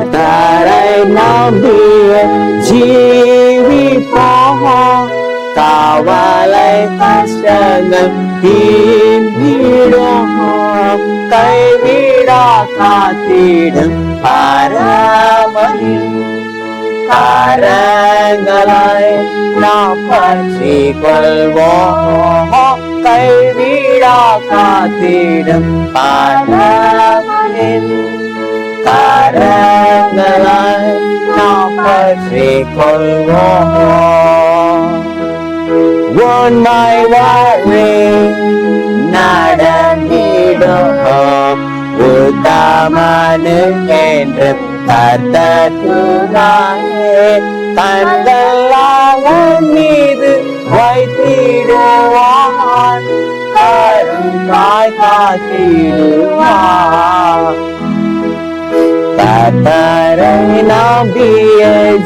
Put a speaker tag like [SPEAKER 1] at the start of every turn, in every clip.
[SPEAKER 1] கர்த்தரை நம்பிய ஜீவிப்போம் காவலை கஷ்டங்கள் தீண்டிடும் கைவிடா காத்திடும் பரமனின் காரங்களை நாம் பற்றி கொள்வோம் கைவிடா காத்திடும் பரமனின் காரங்களை நாம் பற்றி கொள்வோம் உண்மை வாழ்வே நடந்திடும் உத்தமனு என்று கத்தத்துனாயே கண்கள் மீது வைத்திடுவான். கருங்காய் காத்திடுவான்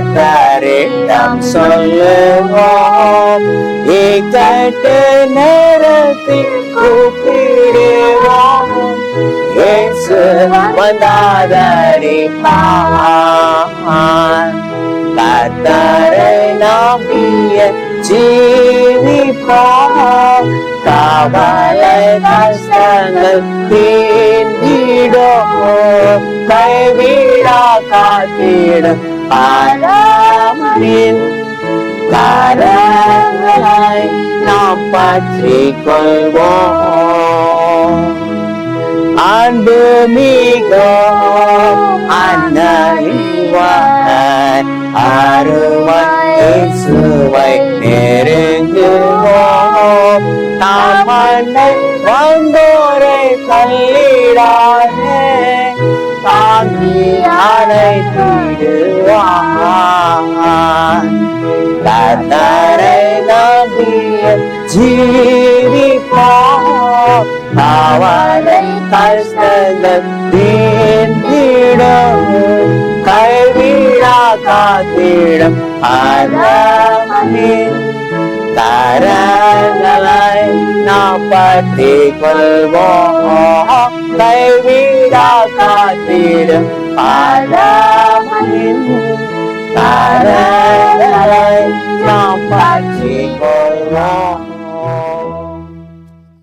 [SPEAKER 1] உகாமாய் கத்தரிடம் சொல்லுவோம். இக்கட்டு நேரத்தில் கூப்பிடுவோம். இயேசு வந்தாதரிப்பான் கத்தாரை நம்பிய ஜீவிப்போம். காவலை கஷ்டங்கள் தீண்டிடும் கைவிடா காத்திடும் பாராமலில் கரங்களை நாம் பற்றி கொள்வோம் அன்பு மிக அன்னைவன் அருவன் சுவை நெருங்குவோம். நாம் மண்ணை வந்தோரை தள்ளிடாதே தாங்கி அழைத்திடுவான் கத்தரை நம்பிய ஜீவிப்போம் அவனை கஷ்டங்கள் தீர்ந்திடும் கைவிடா காத்திடும் அரமனின் கரங்களை நாம் பற்றி கொள்வோம் கைவிடா காத்திடும் அரமனின் நாம் பற்றி கொள்வோம்.